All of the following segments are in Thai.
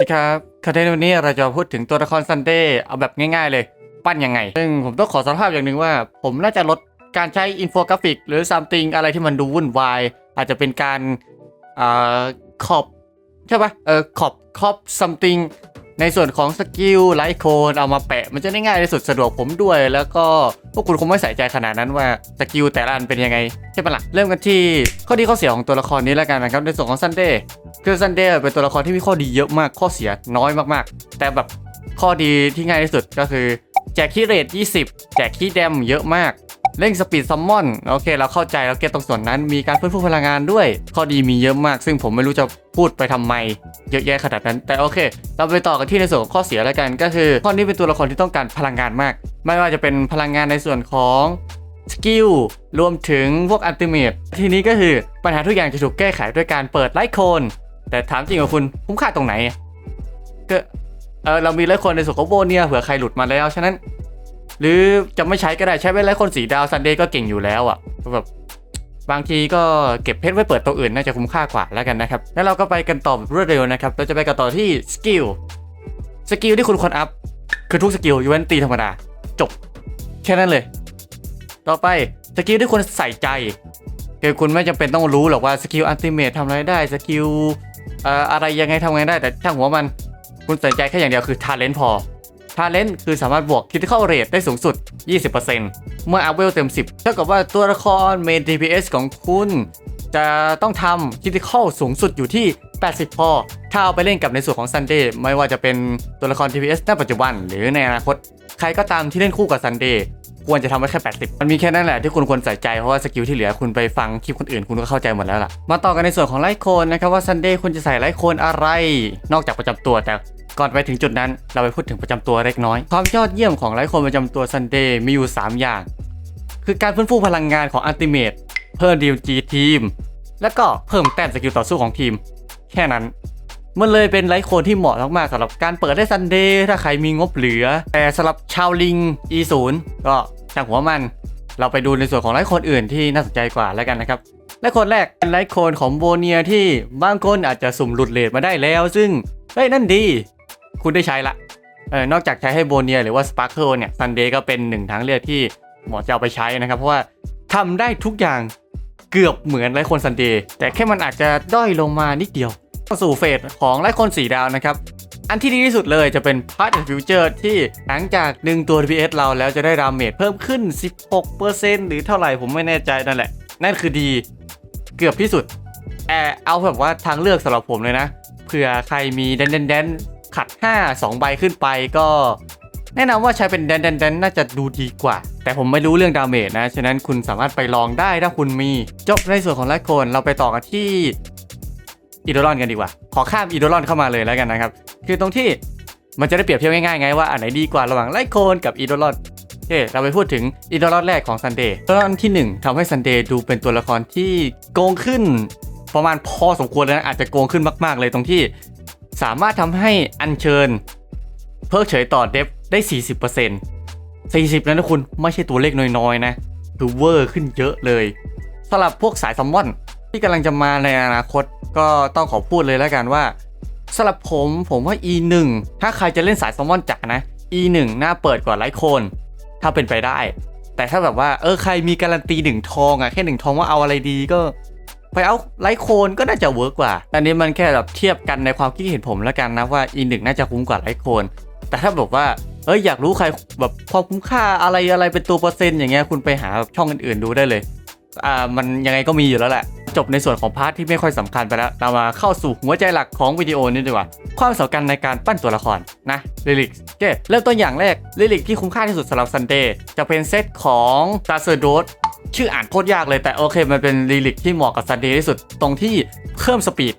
สวัสดีครับคอนเทนต์วันนี้เราจะพูดถึงตัวละครซันเดย์เอาแบบง่ายๆเลย ปั้นยังไง ซึ่งผมต้องขอสารภาพอย่างหนึ่งว่า ผมน่าจะลดการใช้อินโฟกราฟิก หรือซัมติงอะไรที่มันดูวุ่นวาย อาจจะเป็นการอ่อขอบใช่ปะเออขอบขอบซัมติง ในส่วนของสกิลไลท์โคนเอามาแปะ มันจะได้ง่ายที่สุดสะดวกผมด้วย แล้วก็พวกคุณคงไม่ใส่ใจขนาดนั้นว่าสกิลแต่ละอันเป็นยังไงใช่ปะล่ะเริ่มกันที่ข้อดีข้อเสียของตัวละครนี้แล้วกันนะครับในส่วนของซันเดย์คือซันเดย์เป็นตัวละครที่มีข้อดีเยอะมากข้อเสียน้อยมากๆ แต่แบบข้อดีที่ง่ายที่สุดก็คือแจกคีเรท20 แจกคีย์แดมเยอะมาก เร่งสปีดซัมมอนโอเค เราเข้าใจเราเก็ตตรงส่วนนั้นมีการฟื้นฟูพลังงานด้วย ข้อดีมีเยอะมาก ซึ่งผมไม่รู้จะพูดไปทำไม เยอะแยะขนาดนั้น แต่โอเค เราไปต่อกันที่ในส่วนของข้อเสียแล้วกันก็คือ ข้อนี้เป็นตัวละครที่ต้องการพลังงานมาก ไม่ว่าจะเป็นพลังงานในส่วนของสกิลรวมถึงพวกอัลติเมททีนี้ก็คือปัญหาทุกอย่างจะถูกแก้ไขด้วยการเปิดไลท์โคน แต่ถามจริงกับคุณคุ้มค่าตรงไหนก็เออเรามีไลท์โคนในส่วนของโบเนียเผื่อใครหลุดมาแล้วฉะนั้น หรือจะไม่ใช้ก็ได้ใช้ไปแล้วคนสีดาวซันเดย์ก็เก่งอยู่แล้วอะแบบบางทีก็เก็บเพชรไว้เปิดตัวอื่นน่าจะคุ้มค่ากว่าแล้วกันนะครับ แล้วเราก็ไปกันต่อบรวดเร็วนะครับ เราจะไปกันต่อที่สกิล สกิลที่คุณควรอัพ คือทุกสกิลยูเวนตีธรรมดา จบ แค่นั้นเลย ต่อไปสกิลที่คุณใส่ใจคือคุณไม่จำเป็นต้องรู้หรอกว่าสกิลอัลติเมททำอะไรได้สกิลเอ่ออะไรยังไงทำไงได้แต่ช่างหัวมัน คุณใส่ใจแค่อย่างเดียวคือทาเลนต์พอ ทาเลนต์คือสามารถบวก critical rate ได้สูงสุด 20%เมื่ออัพเวลเต็ม 10 เท่ากับว่าตัวละครเมน DPS ของคุณ จะต้องทำ critical สูงสุดอยู่ที่ 80 พอ ถ้าเอาไปเล่นกับในส่วนของ Sunday ไม่ว่าจะเป็นตัวละคร DPS ณปัจจุบัน หรือในอนาคต ใครก็ตามที่เล่นคู่กับ Sunday ควรจะทำไว้แค่ 80 มันมีแค่นั้นแหละที่คุณควรใส่ใจ เพราะว่าสกิลที่เหลือคุณไปฟังคลิปคนอื่นคุณก็เข้าใจหมดแล้วล่ะ มาต่อกันในส่วนของไลท์โคนนะครับว่า Sunday คุณจะใส่ไลท์โคนอะไร นอกจากประจำตัวแต่ ก่อนไปถึงจุดนั้นเราไปพูดถึงประจำตัวเล็กน้อย ความยอดเยี่ยมของไลท์โคนประจำตัว Sunday มีอยู่ 3 อย่าง คือการฟื้นฟูพลังงานของอัลติเมทเพิ่มดีจีทีม แล้วก็เพิ่มแต้มสกิลต่อสู้ของทีม แค่นั้น มันเลยเป็นไลท์โคนที่เหมาะมากๆสำหรับการเปิดได้ซันเดย์ถ้าใครมีงบเหลือ แต่สำหรับชาวลิง E0 ก็ช่างหัวมัน เราไปดูในส่วนของไลท์โคนอื่นที่น่าสนใจกว่าแล้วกันนะครับไลท์โคนแรกเป็นไลท์โคนของโบเนียที่บางคนอาจจะสุ่มหลุดเลทมาได้แล้ว ซึ่งเฮ้ยนั่นดี คุณได้ใช้ละเออนอกจากใช้ให้โบเนียหรือว่าสปาร์เคิลเนี่ยซันเดย์ก็เป็นหนึ่งทางเลือกที่หมอจะเอาไปใช้นะครับ เพราะว่าทำได้ทุกอย่างเกือบเหมือนไลท์โคนซันเดย์แต่แค่มันอาจจะด้อยลงมานิดเดียวสู่เฟสของไลท์โคนสีดาวนะครับ อันที่ดีที่สุดเลยจะเป็น Part and Future ที่หลังจากดึงตัว DPS เราแล้วจะได้ดามเมจเพิ่มขึ้น 16%หรือเท่าไหร่ผมไม่แน่ใจนั่นแหละ นั่นคือดีเกือบที่สุดแต่เอาแบบว่าทางเลือกสำหรับผมเลยนะเผื่อใครมีแดนแดนแดน ขัด 5 2 ใบขึ้นไปก็ แนะนำว่าใช้เป็นแดนแดนแดนน่าจะดูดีกว่า แต่ผมไม่รู้เรื่องดาเมจนะ ฉะนั้นคุณสามารถไปลองได้ถ้าคุณมี จบในส่วนของไลท์โคนเราไปต่อกันที่อีโดรอนกันดีกว่า ขอข้ามอีโดรอนเข้ามาเลยแล้วกันนะครับ คือตรงที่มันจะได้เปรียบเทียบง่ายๆไงว่าอันไหนดีกว่าระหว่างไลท์โคนกับอีโดรอนโอเคเราไปพูดถึงอีโดรอนแรกของซันเดย์อีโดรอนที่ 1ทำให้ซันเดย์ดูเป็นตัวละครที่โกงขึ้นประมาณพอสมควรเลยนะอาจจะโกงขึ้นมาก ๆ เลยตรงที่ สามารถทำให้อัญเชิญ เพิกเฉยต่อเดฟได้ 40% 40แล้วนะคุณไม่ใช่ตัวเลขน้อยๆนะ คือเวอร์ขึ้นเยอะเลยสำหรับพวกสายซัมมอนที่กำลังจะมาในอนาคตก็ต้องขอพูดเลยแล้วกันว่าสำหรับผมผมว่า E1 ถ้าใครจะเล่นสายซัมมอนจ๋านะ E1 น่าเปิดกว่าไลท์โคน ถ้าเป็นไปได้ แต่ถ้าแบบว่าเออใครมีการันตีหนึ่งทองอะแค่หนึ่งทองว่าเอาอะไรดีก็ ไปเอาไลท์โคนก็น่าจะเวิร์กกว่า อันนี้มันแค่แบบเทียบกันในความคิดเห็นผมแล้วกันนะว่า E1 น่าจะคุ้มกว่าไลท์โคนแต่ถ้าแบบว่าเอ้ยอยากรู้ใครแบบความคุ้มค่าอะไรอะไรเป็นตัวเปอร์เซ็นต์อย่างเงี้ยคุณไปหาช่องอื่นๆดูได้เลยอ่ามันยังไงก็มีอยู่แล้วแหละ จบในส่วนของพาร์ทที่ไม่ค่อยสำคัญไปแล้วเรามาเข้าสู่หัวใจหลักของวิดีโอนี้ดีกว่า ความสำคัญในการปั้นตัวละครนะลิลิกโอเคเริ่มต้นอย่างแรกลิลิกที่คุ้มค่าที่สุดสำหรับซันเดย์จะเป็นเซตของซาเซอร์โดส ชื่ออ่านโคตรยากเลยแต่โอเค มันเป็นลิลิกที่เหมาะกับซันเดย์ที่สุดตรงที่เพิ่มสปีด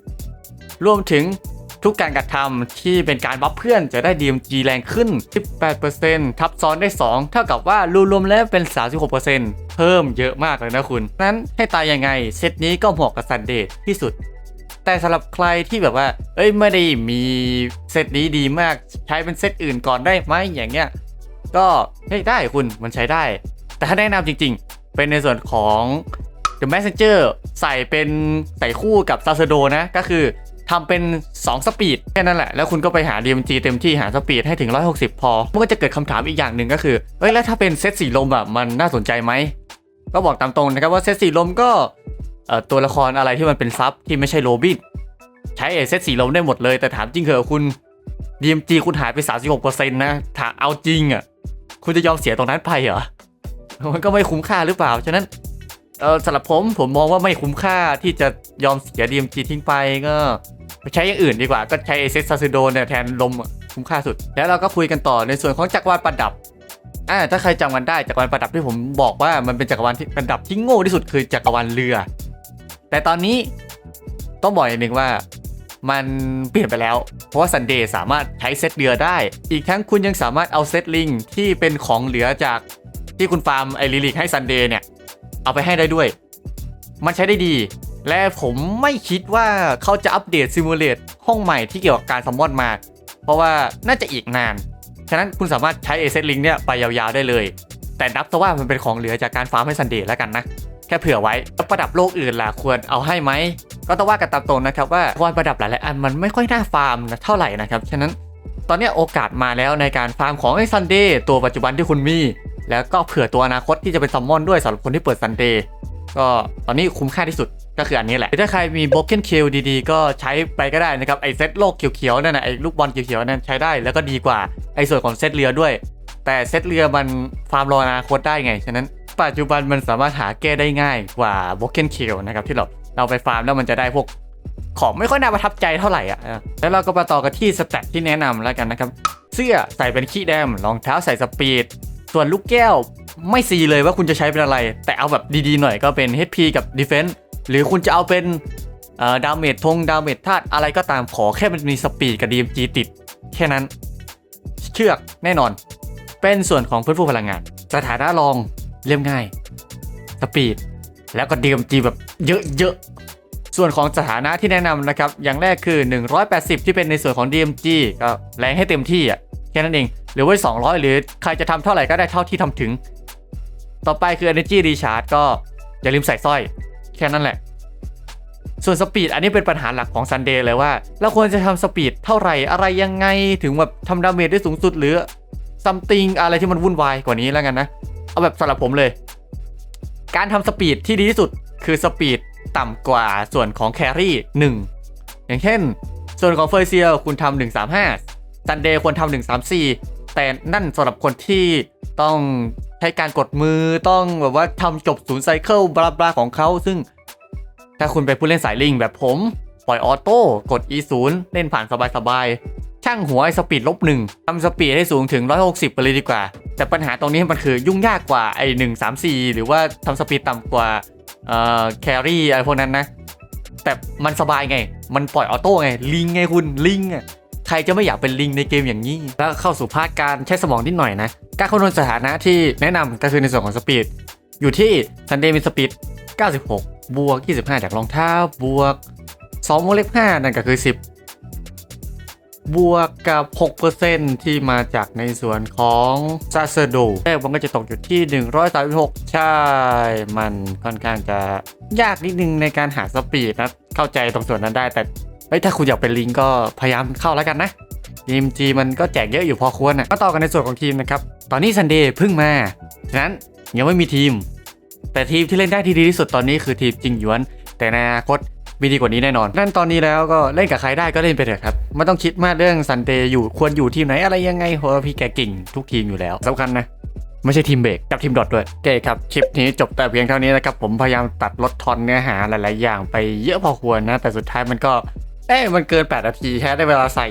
6%รวมถึงทุกการกระทำที่เป็นการบัฟเพื่อนจะได้ DMG แรงขึ้น 18%ทับซ้อนได้ 2 เท่ากับว่ารวมๆแล้วเป็น 36%เพิ่มเยอะมากเลยนะคุณ นั้นให้ตายยังไง เซตนี้ก็เหมาะกับซันเดย์ที่สุด แต่สำหรับใครที่แบบว่า เอ้ยไม่ได้มีเซตนี้ดีมากใช้เป็นเซตอื่นก่อนได้ไหมอย่างเงี้ย ก็เฮ้ได้คุณมันใช้ได้ แต่ถ้าแนะนำจริง ๆ เป็นในส่วนของ The Messenger ใส่เป็นใส่คู่กับ s a ซโดนะก็คือทำเป็น 2 สปีดแค่นั้นแหละ แล้วคุณก็ไปหา DMG เต็มที่หาสปีดให้ถึง 160 พอ มันก็จะเกิดคำถามอีกอย่างหนึ่งก็คือ เอ้ย แล้วถ้าเป็นเซตสีลมอะมันน่าสนใจไหม ก็บอกตามตรงนะครับว่าเซตสีลมก็ตัวละครอะไรที่มันเป็นซับที่ไม่ใช่โรบินใช้เอเซตสีลมได้หมดเลย แต่ถามจริงเหอะคุณ DMG คุณหายไป 36%นะถ้าเอาจริงอะ คุณจะยอมเสียตรงนั้นไปเหรอ มันก็ไม่คุ้มค่าหรือเปล่า ฉะนั้นเออสำหรับผมผมมองว่าไม่คุ้มค่าที่จะยอมเสีย DMG ทิ้งไปก็ไปใช้อย่างอื่นดีกว่าก็ใช้เอเซซาซิโดเนี่ยแทนลมคุ้มค่าสุด แล้วเราก็คุยกันต่อในส่วนของจักรวาลประดับอ่าถ้าใครจำกันได้จักรวาลประดับที่ผมบอกว่ามันเป็นจักรวาลที่ประดับที่โง่ที่สุดคือจักรวาลเรือ แต่ตอนนี้ต้องบอกอย่างหนึ่งว่ามันเปลี่ยนไปแล้ว เพราะว่าซันเดย์สามารถใช้เซตเรือได้ อีกทั้งคุณยังสามารถเอาเซตลิงที่เป็นของเหลือจาก ที่คุณฟาร์มไอริลิกให้ซันเดย์เนี่ย เอาไปให้ได้ด้วย มันใช้ได้ดี และผมไม่คิดว่าเขาจะอัปเดตซิมูเลตห้องใหม่ที่เกี่ยวกับการซัมมอนมา เพราะว่าน่าจะอีกนาน ฉะนั้นคุณสามารถใช้เอเซตลิงเนี่ยไปยาวๆได้เลย แต่นับซะว่ามันเป็นของเหลือจากการฟาร์มให้ซันเดย์แล้วกันนะแค่เผื่อไว้แล้วประดับโลกอื่นล่ะควรเอาให้ไหม ก็ต้องว่ากันตามตรงนะครับว่าวันประดับหลายๆอันมันไม่ค่อยน่าฟาร์มเท่าไหร่นะครับ ฉะนั้นตอนนี้โอกาสมาแล้วในการฟาร์มของไอ้ซันเดย์ตัวปัจจุบันที่คุณมี แล้วก็เผื่อตัวอนาคตที่จะเป็นซัมมอนด้วยสำหรับคนที่เปิดซันเดย์ก็ตอนนี้คุ้มค่าที่สุดก็คืออันนี้แหละ ถ้าใครมี Broken Kill ดีๆ ก็ใช้ไปก็ได้นะครับ ไอเซตโลกเขียวๆนั่นนะไอลูกบอลเขียวๆนั่นใช้ได้แล้วก็ดีกว่าไอส่วนของเซตเรือด้วย แต่เซตเรือมันฟาร์มรออนาคตได้ไง ฉะนั้นปัจจุบันมันสามารถหาแก้ได้ง่ายกว่า Broken Kill นะครับที่เราเราไปฟาร์มแล้วมันจะได้พวกของไม่ค่อยน่าประทับใจเท่าไหร่อะ แล้วเราก็มาต่อกันที่สแตทที่แนะนำแล้วกันนะครับ เสื้อใส่เป็นขี้แดม รองเท้าใส่สปีด ส่วนลูกแก้วไม่ซีเลยว่าคุณจะใช้เป็นอะไร แต่เอาแบบดีๆหน่อยก็เป็น HP กับ Defense หรือคุณจะเอาเป็นดาเมจทงดาเมจธาตุอะไรก็ตามขอแค่มันมีสปีดกับ DMG ติด แค่นั้น เชือกแน่นอน เป็นส่วนของพื้นฟูพลังงาน สถานะรองเรียบง่าย สปีด แล้วก็ DMG แบบเยอะๆ ส่วนของสถานะที่แนะนำนะครับ อย่างแรกคือ 180 ที่เป็นในส่วนของ DMG ก็แรงให้เต็มที่อะแค่นั้นเอง หรือว่า200 หรือใครจะทำเท่าไหร่ก็ได้เท่าที่ทำถึง ต่อไปคือ Energy Recharge ก็อย่าลืมใส่สร้อย แค่นั้นแหละ ส่วนสปีดอันนี้เป็นปัญหาหลักของ Sunday เลยว่า เราควรจะทำสปีดเท่าไหร่อะไรยังไงถึงแบบทำดาเมจได้สูงสุดหรือ something อะไรที่มันวุ่นวายกว่านี้แล้วกันนะ เอาแบบสำหรับผมเลย การทำสปีดที่ดีที่สุดคือสปีดต่ำกว่าส่วนของแครี่1อย่างเช่น ส่วนของเฟอร์เซียคุณทำ135ซันเดย์ควรทำ134 แต่นั่นสำหรับคนที่ต้องใช้การกดมือต้องแบบว่าทำจบศูนย์ไซเคิลบลาบลาของเขา ซึ่งถ้าคุณเป็นผู้เล่นสายลิงแบบผม ปล่อยออโต้กด E0 เล่นผ่านสบายๆ ช่างหัวไอ้สปีดลบหนึ่งทำสปีดให้สูงถึง 160 ไปเลยดีกว่า แต่ปัญหาตรงนี้มันคือยุ่งยากกว่าไอ้134หรือว่าทำสปีดต่ำกว่าเอ่อแครี่อะไรพวกนั้นนะ แต่มันสบายไง มันปล่อยออโต้ไงลิงไงคุณลิงอะ ใครจะไม่อยากเป็นลิงในเกมอย่างนี้ แล้วเข้าสู่ภาคการใช้สมองนิดหน่อยนะ การคำนวณสถานะที่แนะนำก็คือในส่วนของสปีดอยู่ที่ซันเดย์มีสปีด96 บวก 25 จากรองเท้าบวก2วงเล็บ5นั่นก็คือ 10 บวกกับ 6%ที่มาจากในส่วนของซาเซโดแรกมันก็จะตกอยู่ที่ 136 ใช่ มันค่อนข้างจะยากนิดนึงในการหาสปีดนะ เข้าใจตรงส่วนนั้นได้แต่ เฮ้ยถ้าคุณอยากเป็นลิงก็พยายามเข้าแล้วกันนะทีมจีมันก็แจกเยอะอยู่พอควรนะก็ต่อกันในส่วนของทีมนะครับตอนนี้ซันเดย์เพิ่งมาฉะนั้นยังไม่มีทีม แต่ทีมที่เล่นได้ที่ดีที่สุดตอนนี้คือทีมจิงหยวน แต่ในอนาคตมีดีกว่านี้แน่นอน นั่นตอนนี้แล้วก็เล่นกับใครได้ก็เล่นไปเถอะครับ ไม่ต้องคิดมากเรื่องซันเดย์อยู่ควรอยู่ทีมไหนอะไรยังไงเพราะพี่แกเก่งทุกทีมอยู่แล้วสำคัญนะ ไม่ใช่ทีมเบรกกับทีมดอทด้วยโอเคครับ คลิปนี้จบแต่เพียงเท่านี้นะครับ ผมพยายามตัดลดทอนเนื้อหาหลาย ๆ อย่างไปเยอะพอควรนะ แต่สุดท้ายมันก็ เอ้ยมันเกิน 8 นาทีแค่ได้เวลาใส่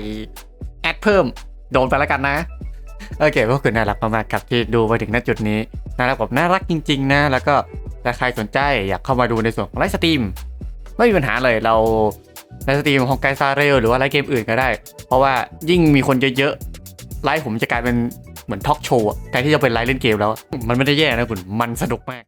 แอดเพิ่ม โดนไปแล้วกันนะ โอเคพวกคุณน่ารักมากๆครับที่ดูมาถึงณจุดนี้น่ารักแบบน่ารักจริง ๆ นะ แล้วก็ถ้าใครสนใจอยากเข้ามาดูในส่วนของไลฟ์สตรีมไม่มีปัญหาเลยเราไลฟ์สตรีมของไกซาเรลหรือว่าไลฟ์เกมอื่นก็ได้ เพราะว่ายิ่งมีคนเยอะๆไลฟ์ผมจะกลายเป็นเหมือนทอล์กโชว์แทนที่จะเป็นไลฟ์เล่นเกมแล้ว มันไม่ได้แย่นะคุณมันสนุกมาก